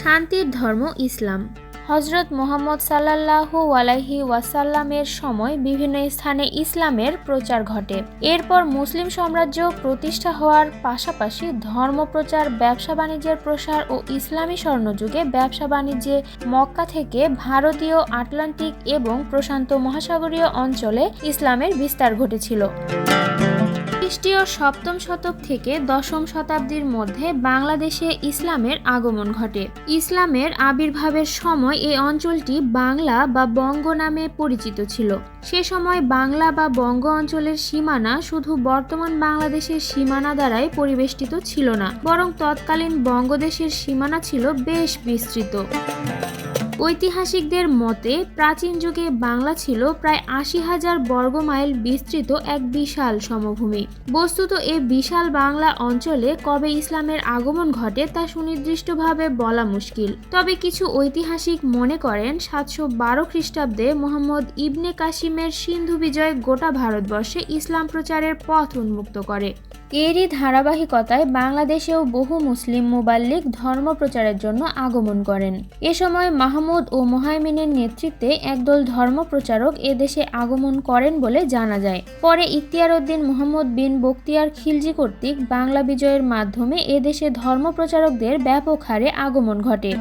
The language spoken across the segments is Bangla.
শান্তির ধর্ম ইসলাম। হজরত মোহাম্মদ সাল্লাল্লাহু আলাইহি ওয়াসাল্লামের সময় বিভিন্ন স্থানে ইসলামের প্রচার ঘটে। এরপর মুসলিম সাম্রাজ্য প্রতিষ্ঠা হওয়ার পাশাপাশি ধর্মপ্রচার ব্যবসা বাণিজ্যের প্রসার ও ইসলামী স্বর্ণযুগে ব্যবসা বাণিজ্যে মক্কা থেকে ভারতীয় আটলান্টিক এবং প্রশান্ত মহাসাগরীয় অঞ্চলে ইসলামের বিস্তার ঘটেছিল। খ্রিস্টীয় সপ্তম শতক থেকে দশম শতাব্দীর মধ্যে বাংলাদেশে ইসলামের আগমন ঘটে। ইসলামের আবির্ভাবের সময় এই অঞ্চলটি বাংলা বা বঙ্গ নামে পরিচিত ছিল। সে সময় বাংলা বা বঙ্গ অঞ্চলের সীমানা শুধু বর্তমান বাংলাদেশের সীমানা দ্বারাই পরিবেষ্টিত ছিল না, বরং তৎকালীন বঙ্গদেশের সীমানা ছিল বেশ বিস্তৃত। ঐতিহাসিকদের মতে, প্রাচীন যুগে বাংলা ছিল প্রায় আশি হাজার বর্গ মাইল বিস্তৃত এক বিশাল সমভূমি। বস্তুত এ বিশাল বাংলা অঞ্চলে কবে ইসলামের আগমন ঘটে তা সুনির্দিষ্টভাবে বলা মুশকিল। তবে কিছু ঐতিহাসিক মনে করেন, সাতশো বারো খ্রিস্টাব্দে মোহাম্মদ ইবনে কাসিমের সিন্ধু বিজয় গোটা ভারতবর্ষে ইসলাম প্রচারের পথ উন্মুক্ত করে। এরই ধারাবাহিকতায় বাংলাদেশেও বহু মুসলিম মুবাল্লিক ধর্ম প্রচারের জন্য আগমন করেন। এ সময় মাহমুদ ও মোহাইমিনের নেতৃত্বে একদল ধর্ম প্রচারক এদেশে আগমন করেন বলে জানা যায়। পরে ইখতিয়ার উদ্দিন মোহাম্মদ বিন বক্তিয়ার খিলজি কর্তৃক বাংলা বিজয়ের মাধ্যমে এদেশে ধর্ম প্রচারকদের ব্যাপক হারে আগমন ঘটে।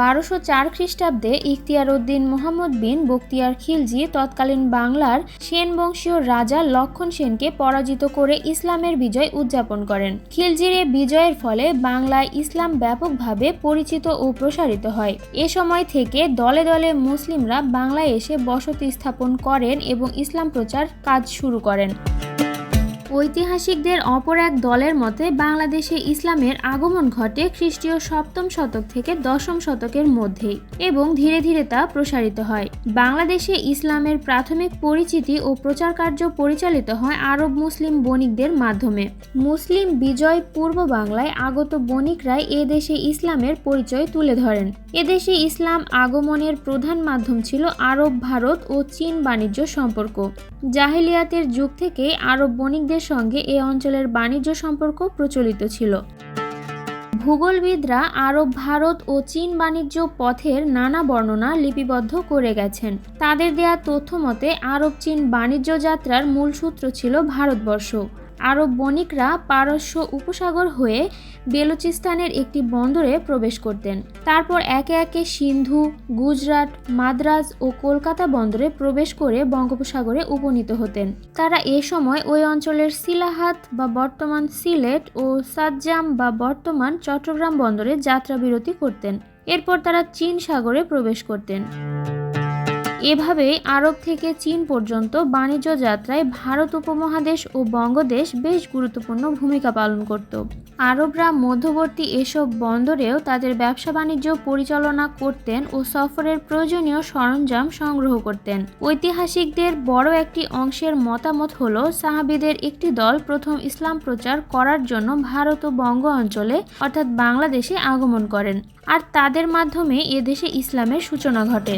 বারোশো চার খ্রিস্টাব্দে ইখতিয়ার উদ্দিন মোহাম্মদ বিন বখতিয়ার খিলজি তৎকালীন বাংলার সেন বংশীয় রাজা লক্ষণ সেনকে পরাজিত করে ইসলামের বিজয় উদযাপন করেন। খিলজির এ বিজয়ের ফলে বাংলায় ইসলাম ব্যাপকভাবে পরিচিত ও প্রসারিত হয়। এ সময় থেকে দলে দলে মুসলিমরা বাংলায় এসে বসতি স্থাপন করেন এবং ইসলাম প্রচার কাজ শুরু করেন। ঐতিহাসিকদের অপর এক দলের মতে, বাংলাদেশে ইসলামের আগমন ঘটে খ্রিস্টীয় সপ্তম শতক থেকে দশম শতকের মধ্যেই এবং ধীরে ধীরে তা প্রসারিত হয়। বাংলাদেশে ইসলামের প্রাথমিক পরিচিতি ও প্রচার কার্য পরিচালিত হয় আরব মুসলিম বণিকদের মাধ্যমে। মুসলিম বিজয় পূর্ব বাংলায় আগত বণিকরাই এ দেশে ইসলামের পরিচয় তুলে ধরেন। এদেশে ইসলাম আগমনের প্রধান মাধ্যম ছিল আরব, ভারত ও চীন বাণিজ্য সম্পর্ক। জাহিলিয়াতের যুগ থেকে আরব বণিকদের সঙ্গে এ অঞ্চলের বাণিজ্য সম্পর্ক প্রচলিত ছিল। ভূগোলবিদরা আরব, ভারত ও চীন বাণিজ্য পথের নানা বর্ণনা লিপিবদ্ধ করে গেছেন। তাদের দেয়া তথ্য মতে আরব চীন বাণিজ্য যাত্রার মূল সূত্র ছিল ভারতবর্ষ। আরব বণিকরা পারস্য উপসাগর হয়ে বেলুচিস্তানের একটি বন্দরে প্রবেশ করতেন। তারপর একে একে সিন্ধু, গুজরাট, মাদ্রাজ ও কলকাতা বন্দরে প্রবেশ করে বঙ্গোপসাগরে উপনীত হতেন। তারা এ সময় ওই অঞ্চলের সিলাহাত বা বর্তমান সিলেট ও সাজ্জাম বা বর্তমান চট্টগ্রাম বন্দরে যাত্রাবিরতি করতেন। এরপর তারা চীন সাগরে প্রবেশ করতেন। এভাবে আরব থেকে চীন পর্যন্ত বাণিজ্য যাত্রায় ভারত উপমহাদেশ ও বঙ্গদেশ বেশ গুরুত্বপূর্ণ ভূমিকা পালন করত। আরবরা মধ্যবর্তী এসব বন্দরেও তাদের ব্যবসা বাণিজ্য পরিচালনা করতেন ও সফরের প্রয়োজনীয় সরঞ্জাম সংগ্রহ করতেন। ঐতিহাসিকদের বড় একটি অংশের মতামত হল, সাহাবিদের একটি দল প্রথম ইসলাম প্রচার করার জন্য ভারত ও বঙ্গ অঞ্চলে, অর্থাৎ বাংলাদেশে আগমন করেন। আর তাদের মাধ্যমে এদেশে ইসলামের সূচনা ঘটে।